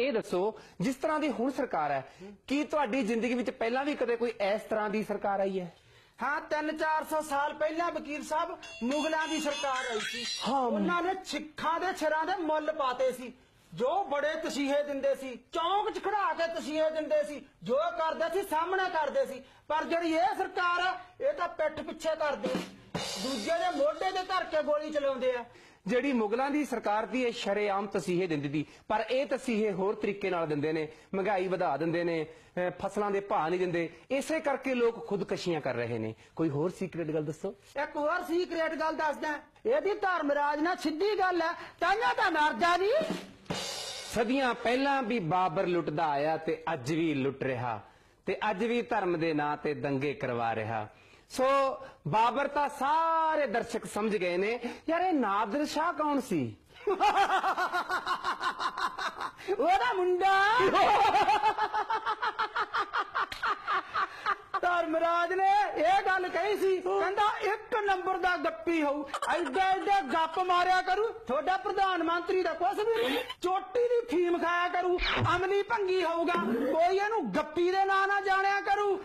ਇਹ ਦੱਸੋ ਜਿਸ ਤਰ੍ਹਾਂ ਦੀ ਹੁਣ ਸਰਕਾਰ ਹੈ ਕੀ ਤੁਹਾਡੀ ਜ਼ਿੰਦਗੀ ਵਿੱਚ ਪਹਿਲਾਂ ਵੀ ਕਦੇ ਕੋਈ ਇਸ ਤਰ੍ਹਾਂ ਦੀ ਸਰਕਾਰ ਆਈ ਹੈ ਹਾਂ 3-400 ਸਾਲ ਪਹਿਲਾਂ ਵਕੀਲ ਸਾਹਿਬ ਮੁਗਲਾਂ ਦੀ ਸਰਕਾਰ ਆਈ ਸੀ। ਉਹਨਾਂ ਨੇ ਸਿੱਖਾਂ ਦੇ ਛਰਾਂ ਦੇ ਮੁੱਲ ਪਾਤੇ ਸੀ ਜੋ ਬੜੇ ਤਸੀਹੇ ਦਿੰਦੇ ਸੀ ਚੌਂਕ 'ਚ ਖੜਾ ਕੇ ਤਸੀਹੇ ਦਿੰਦੇ ਸੀ ਜੋ ਕਰਦੇ ਸੀ ਸਾਹਮਣੇ ਕਰਦੇ ਸੀ ਪਰ ਜਿਹੜੀ ਇਹ ਸਰਕਾਰ ਆ ਇਹ ਤਾਂ ਪਿੱਠ ਪਿੱਛੇ ਕਰਦੇ। ਦੂਜੇ ਦੇ ਮੋਢੇ ਤੇ ਧਰ ਕੇ ਗੋਲੀ ਚਲਾਉਂਦੇ ਆ। ਜਿਹੜੀ ਮੁਗਲਾਂ ਦੀ ਸਰਕਾਰ ਦੀ ਇਹ ਸ਼ਰੇਆਮ ਤਸੀਹੇ ਦਿੰਦੀ ਸੀ ਪਰ ਇਹ ਤਸੀਹੇ ਹੋਰ ਤਰੀਕੇ ਨਾਲ ਦਿੰਦੇ ਨੇ ਮਹਿੰਗਾਈ ਵਧਾ ਦਿੰਦੇ ਨੇ ਅਹ ਫਸਲਾਂ ਦੇ ਭਾਅ ਨਹੀਂ ਦਿੰਦੇ ਇਸੇ ਕਰਕੇ ਲੋਕ ਖੁਦਕਸ਼ੀਆਂ ਕਰ ਰਹੇ ਨੇ। ਕੋਈ ਹੋਰ ਸੀਕ੍ਰੇਟ ਗੱਲ ਦੱਸੋ? ਇੱਕ ਹੋਰ ਸੀਕ੍ਰੇਟ ਗੱਲ ਦੱਸਦਾ ਇਹਦੀ ਧਰਮਰਾਜ ਨਾਲ ਸਿੱਧੀ ਗੱਲ ਹੈ ਤਾਈਆਂ ਤਾਂ ਮਰਜਾ ਜੀ ਸਦੀਆਂ ਪਹਿਲਾਂ ਵੀ ਬਾਬਰ ਲੁੱਟਦਾ ਆਇਆ ਤੇ ਅੱਜ ਵੀ ਲੁੱਟ ਰਿਹਾ ਤੇ ਅੱਜ ਵੀ ਧਰਮ ਦੇ ਨਾਂ ਤੇ ਦੰਗੇ ਕਰਵਾ ਰਿਹਾ। ਸੋ ਬਾਬਰ ਤਾਂ ਸਾਰੇ ਦਰਸ਼ਕ ਸਮਝ ਗਏ ਨੇ, ਯਾਰ ਇਹ ਨਾਦਰ ਸ਼ਾਹ ਕੌਣ ਸੀ ਉਹਦਾ ਮੁੰਡਾ ਧਰਮਰਾਜ ਨੇ ਇਹ ਗੱਲ ਕਹੀ ਸੀ, ਕਹਿੰਦਾ ਇੱਕ ਨੰਬਰ ਦਾ ਗੱਪੀ ਹੋਊ, ਐਡਾ ਐਡਾ ਗੱਪ ਮਾਰਿਆ ਕਰੂ, ਤੁਹਾਡਾ ਪ੍ਰਧਾਨ ਮੰਤਰੀ ਦਾ ਕੁਛ ਵੀ ਨਹੀਂ। ਚੋਟੀ ਦੀ ਫੀਮ ਖਾਇਆ ਕਰੂ, ਅਮਲੀ ਭੰਗੀ ਹੋਊਗਾ, ਕੋਈ ਇਹਨੂੰ ਗੱਪੀ ਦੇ ਨਾਂ ਨਾਲ ਜਾਣਿਆ ਕਰੂ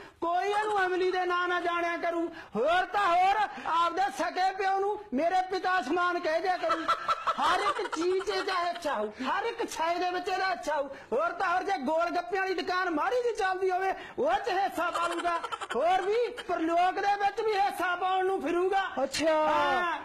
ਅਮਲੀ ਦੇ ਨਾਂ ਨਾਲ ਜਾਣਿਆ ਕਰੂ। ਹੋਰ ਤਾਂ ਹੋਰ ਆਪਦੇ ਸਕੇ ਪਿਓ ਨੂੰ ਮੇਰੇ ਪਿਤਾ ਸਮਾਨ ਕਹਿ ਦਿਆ ਕਰੂ। ਹਰ ਇੱਕ ਚੀਜ਼ ਚਾਹੇ ਅੱਛਾ ਹੋਊ ਹਰ ਇੱਕ ਛਾਏ ਦੇ ਵਿੱਚ ਇਹਦਾ ਅੱਛਾ ਹੋਊ। ਹੋਰ ਤਾਂ ਹੋਰ ਜੇ ਗੋਲ ਗੱਪਿਆਂ ਵਾਲੀ ਦੁਕਾਨ ਮਾੜੀ ਜੀ ਚੱਲਦੀ ਹੋਵੇ ਉਹ 'ਚ ਹਿੱਸਾ ਪਾਲੂਗਾ ਹੋਰ ਵੀ ਪ੍ਰਲੋਕ ਦੇ ਵਿੱਚ ਵੀ ਹਿੱਸਾ ਪਾਉਣ ਨੂੰ ਫਿਰੂਗਾ। ਅੱਛਾ। ਹਾਂ।